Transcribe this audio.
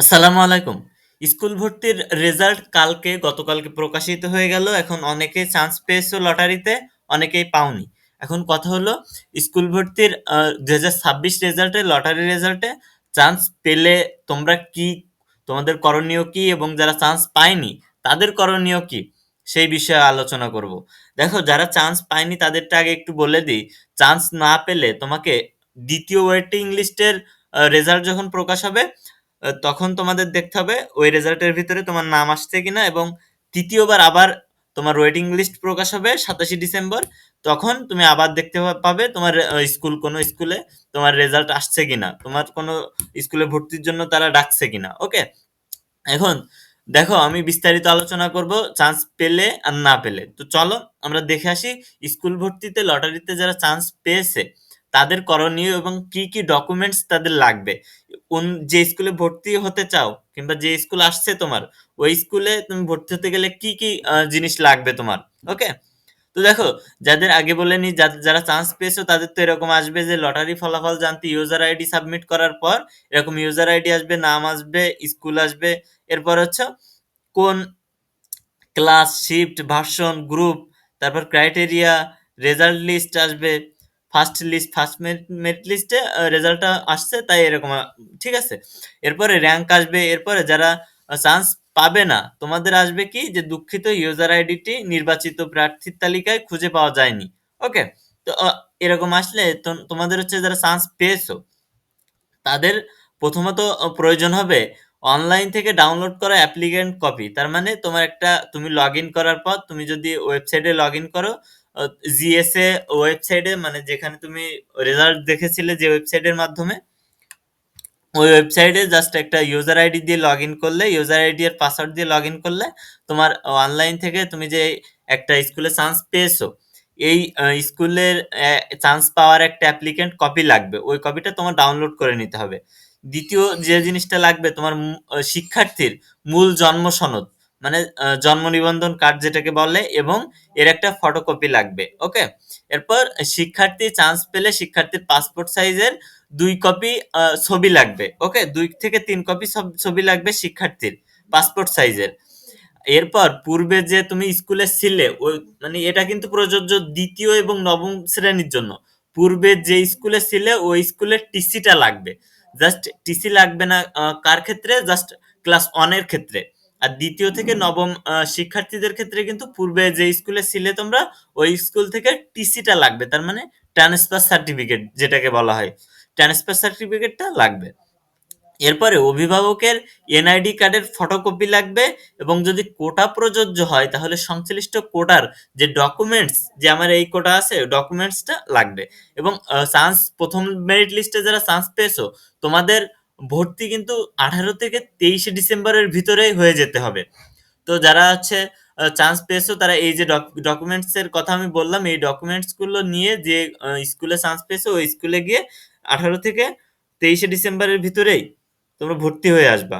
আসসালামু আলাইকুম। স্কুল ভর্তির রেজাল্ট কালকে গতকালকে প্রকাশিত হয়ে গেল। এখন অনেকে চান্স পেয়েছ লটারিতে, অনেকেই পাওনি। এখন কথা হলো স্কুল ভর্তির আ ২০২৬ রেজাল্টে লটারি রেজাল্টে চান্স পেলে তোমরা কি তোমাদের করণীয় কি? এবং যারা চান্স পায়নি তাদের করণীয় কি? সেই বিষয়ে আলোচনা করব। দেখো যারা চান্স পায়নি তাদেরটা আগে একটু বলে দিই। চান্স না পেলে তোমাকে দ্বিতীয় ওয়েটিং লিস্টের রেজাল্ট যখন প্রকাশ হবে তখন তোমাদের দেখতে হবে ওই রেজাল্টের ভিতরে তোমার নাম আসছে কিনা এবং তৃতীয়বার আবার তোমার ওয়েটিং লিস্ট প্রকাশ হবে ২৭শে ডিসেম্বর। তখন তুমি আবার দেখতে পাবে তোমার স্কুল কোনো স্কুলে তোমার রেজাল্ট আসছে কিনা। তোমার কোনো স্কুলে ভর্তির জন্য তারা ডাকছে কিনা। ওকে? এখন দেখো আমি বিস্তারিত আলোচনা করব চান্স পেলে আর না পেলে। তো চলো আমরা দেখে আসি স্কুল ভর্তিতে লটারিতে যারা চান্স পেয়েছে তাদের করণীয় এবং কি, কি ডকুমেন্টস তাদের লাগবে। কোন যে স্কুলে ভর্তি হতে চাও কিংবা যে স্কুল আসছে তোমার, ওই স্কুলে তুমি ভর্তি হতে গেলে কি, কি জিনিস লাগবে তোমার। ওকে? তো দেখো যাদের আগে বলে যা যারা চান্স পেয়েছ তাদের তো এরকম আসবে যে লটারি ফলাফল জানতে ইউজার আইডি সাবমিট করার পর এরকম ইউজার আইডি আসবে, নাম আসবে, স্কুল আসবে। এরপর হচ্ছে কোন ক্লাস, শিফট, ভার্সন, গ্রুপ, তারপর ক্রাইটেরিয়া, রেজাল্ট লিস্ট আসবে। ফার্স্ট লিস্ট, ফার্স্ট মেরিট লিস্টে রেজাল্টটা আসছে তাই এরকম ঠিক আছে? এরপরে র্যাঙ্ক আসবে। এরপরে যারা চান্স পাবে না, তোমাদের আসবে কি যে দুঃখিত ইউজার আইডিটি নির্বাচিত প্রার্থীর তালিকায় খুঁজে পাওয়া যায়নি। ওকে? তো এরকম আসলে তোমাদের হচ্ছে যারা চান্স পেয়েছ তাদের প্রথমত প্রয়োজন হবে অনলাইন থেকে ডাউনলোড করা অ্যাপ্লিক্যান্ট কপি। তার মানে তোমার একটা তুমি লগইন করার পর তুমি যদি ওয়েবসাইটে লগইন করো জিএসএ ওয়েবসাইটে মানে যেখানে তুমি রেজাল্ট দেখেছিলে যে ওয়েবসাইটের মাধ্যমে ওই ওয়েবসাইটে জাস্ট একটা ইউজার আইডি দিয়ে লগইন করলে, ইউজার আইডি আর পাসওয়ার্ড দিয়ে লগইন করলে তোমার অনলাইন থেকে তুমি যে একটা স্কুলে চান্স পেয়েছ, এই স্কুলের চান্স পাওয়ার একটা অ্যাপ্লিকেন্ট কপি লাগবে। ওই কপিটা তোমার ডাউনলোড করে নিতে হবে। ২য় যে জিনিসটা লাগবে তোমার শিক্ষার্থীর মূল জন্ম সনদ। মানে জন্ম নিবন্ধন কার্ড যেটাকে বলে, এবং এর একটা ফটোকপি লাগবে। ওকে? এরপর শিক্ষার্থী চান্স পেলে শিক্ষার্থীর পাসপোর্ট সাইজের দুই কপি ছবি লাগবে। ওকে? দুই থেকে তিন কপি ছবি লাগবে শিক্ষার্থীর পাসপোর্ট সাইজের। এরপর পূর্বে যে তুমি স্কুলে ছিলে ওই মানে এটা কিন্তু প্রযোজ্য দ্বিতীয় এবং নবম শ্রেণির জন্য। পূর্বে যে স্কুলে ছিলে, ওই স্কুলের টিসিটা লাগবে। জাস্ট টিসি লাগবে না কার ক্ষেত্রে? জাস্ট ক্লাস ওয়ানের ক্ষেত্রে। আর দ্বিতীয় থেকে নবম শিক্ষার্থীদের ক্ষেত্রে কিন্তু পূর্বে যে স্কুলে ছিলে তোমরা, ওই স্কুল থেকে টিসিটা লাগবে। তার মানে ট্রান্সফার সার্টিফিকেট যেটাকে বলা হয়। ট্রান্সফার সার্টিফিকেটটা লাগবে। এরপরে অভিভাবকের এনআইডি কার্ডের ফটোকপি লাগবে এবং যদি কোটা প্রযোজ্য হয়, তাহলে সংশ্লিষ্ট কোটার যে ডকুমেন্টস যে আমার এই কোটা আছে ডকুমেন্টসটা লাগবে। এবং চান্স প্রথম মেরিট লিস্টে যারা চান্স পেয়েছ, তোমাদের ভর্তি কিন্তু ১৮ থেকে ২৩শে ডিসেম্বরের ভিতরেই হয়ে যেতে হবে। তো যারা হচ্ছে চান্স পেয়েছ, তারা এই যে ডক ডকুমেন্টস এর কথা আমি বললাম, এই ডকুমেন্টসগুলো নিয়ে যে স্কুলে চান্স পেয়েছ, ওই স্কুলে গিয়ে ১৮ থেকে ২৩শে ডিসেম্বরের ভিতরেই তোমরা ভর্তি হয়ে আসবা।